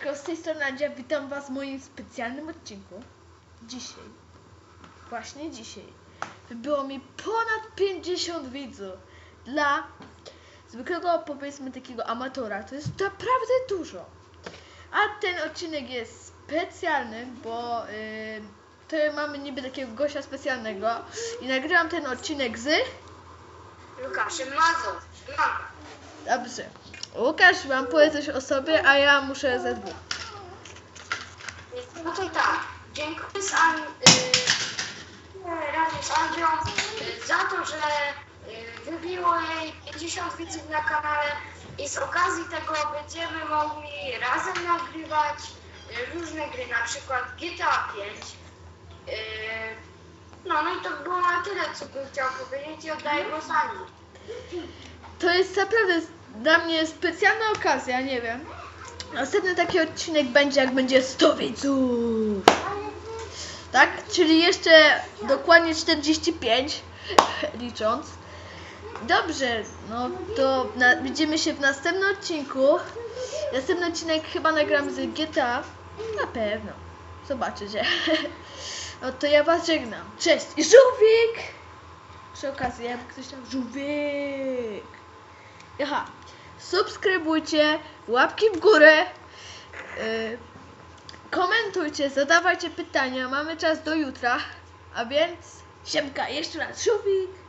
Siemaneczko, z tej strony Andzia, witam was w moim specjalnym odcinku. Dzisiaj, właśnie dzisiaj, było mi ponad 50 widzów. Dla zwykłego, powiedzmy, takiego amatora, to jest naprawdę dużo. A ten odcinek jest specjalny, bo yy, to mamy niby takiego gościa specjalnego i nagrywam ten odcinek z... Łukaszem Mazą. No. Dobrze. Łukasz, wam powie coś o sobie, a ja muszę ze dwóch. No to tak. Dziękuję z An, y, razem z Andzią y, za to, że y, wybiło jej 50 widzów na kanale i z okazji tego będziemy mogli razem nagrywać y, różne gry, na przykład GTA 5. Y, no, no i to było na tyle, co bym chciał powiedzieć i oddaję głos Ani. To jest naprawdę dla mnie specjalna okazja, nie wiem. Następny taki odcinek będzie, jak będzie 100 widzów. Tak? Czyli jeszcze dokładnie 45 licząc. Dobrze, no to widzimy się w następnym odcinku. Następny odcinek chyba nagram z GTA. Na pewno. Zobaczycie. No to ja was żegnam. Cześć i żółwik! Przy okazji, jakby ktoś tam żółwik. Aha, subskrybujcie, łapki w górę, yy, komentujcie, zadawajcie pytania, mamy czas do jutra, a więc siemka, jeszcze raz żółwik.